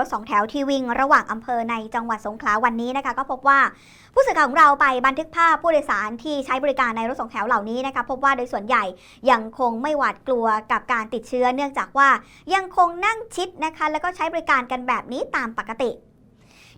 รถสองแถวที่วิ่งระหว่างอำเภอในจังหวัดสงขลาวันนี้นะคะ ก็พบว่าผู้สื่อข่าวของเราไปบันทึกภาพผู้โดยสารที่ใช้บริการในรถสองแถวเหล่านี้นะคะพบว่าโดยส่วนใหญ่ยังคงไม่หวาดกลัวกับการติดเชื้อ เนื่องจากว่ายังคงนั่งชิดนะคะ แล้วก็ใช้บริการกันแบบนี้ตามปกติ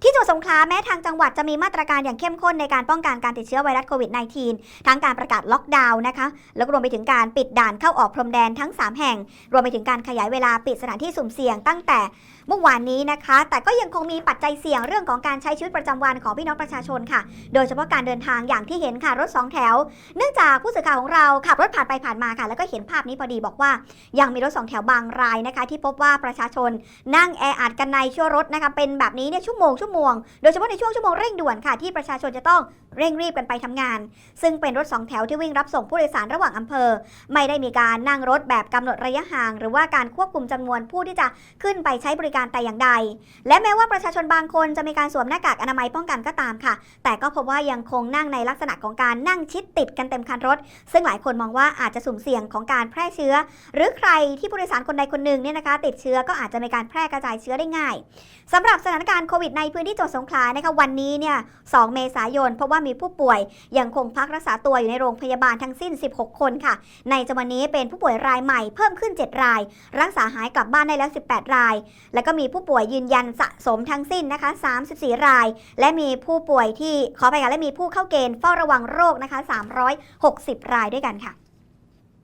ที่จังหวัดสงขลาแม้ทางจังหวัดจะมีมาตรการอย่างเข้มข้นในการป้องกันการติดเชื้อไวรัสโควิด -19 ทั้งการประกาศล็อกดาวน์นะคะ แล้วรวมไปถึงการปิดด่านเข้าออกพรมแดนทั้ง 3 แห่ง รวมไปถึงการขยายเวลาปิดสถานที่สุ่มเสี่ยงตั้งแต่เมื่อวานนี้นะคะ แต่ก็ยังคงมีปัจจัยเสี่ยงเรื่องของการใช้ชีวิตประจำวันของพี่น้องประชาชนค่ะ โดยเฉพาะการเดินทางอย่างที่เห็นค่ะรถสองแถว เนื่องจากผู้สื่อข่าวของเราขับรถผ่านไปผ่านมาค่ะ แล้วก็เห็นภาพนี้พอดีบอกว่า ยังมีรถสองแถวบางรายนะคะ ที่พบว่าประชาชนนั่งแออัดกันในชั่วรถนะคะเป็นแบบนี้เนี่ยชั่วโมงชั่วโมง โดยเฉพาะในช่วงชั่วโมงเร่งด่วนค่ะที่ประชาชนจะต้องเร่งรีบกันไปทำงาน ซึ่งเป็นรถสองแถวที่วิ่งรับส่งผู้โดยสารระหว่างอำเภอ ไม่ได้มีการนั่งรถแบบกำหนดระยะห่าง หรือว่าการควบคุมจำนวนผู้ที่จะขึ้นไปใช้บริการแต่อย่างใด และแม้ว่าประชาชนบางคนจะมีการสวมหน้ากากอนามัยป้องกันก็ตามค่ะ แต่ก็พบว่ายังคงนั่งในลักษณะของการนั่งชิดติดกันเต็มคันรถ ซึ่งหลายคนมองว่าอาจจะสุ่มเสี่ยงของการแพร่เชื้อ หรือใครที่ผู้โดยสารคนใดคนหนึ่งเนี่ยนะคะ ติดเชื้อก็อาจจะมีการแพร่กระจายเชื้อได้ง่ายสำหรับสถานการณ์โควิดในพื้นที่จังหวัดสงขลานะคะวันนี้เนี่ย2เมษายน เพบว่ามีผู้ป่วยยังคงพักรักษาตัวอยู่ในโรงพยาบาลทั้งสิ้น 16 คนค่ะ ในจำนวนนี้เป็นผู้ป่วยรายใหม่เพิ่มขึ้น 7 ราย รักษาหายกลับบ้านได้แล้ว 18 ราย แล้วก็มีผู้ป่วยยืนยันสะสมทั้งสิ้นนะคะ 34 ราย และมีผู้ป่วยที่ขอไปค่ะและมีผู้เข้าเกณฑ์เฝ้าระวังโรคนะคะ 360 รายด้วยกันค่ะ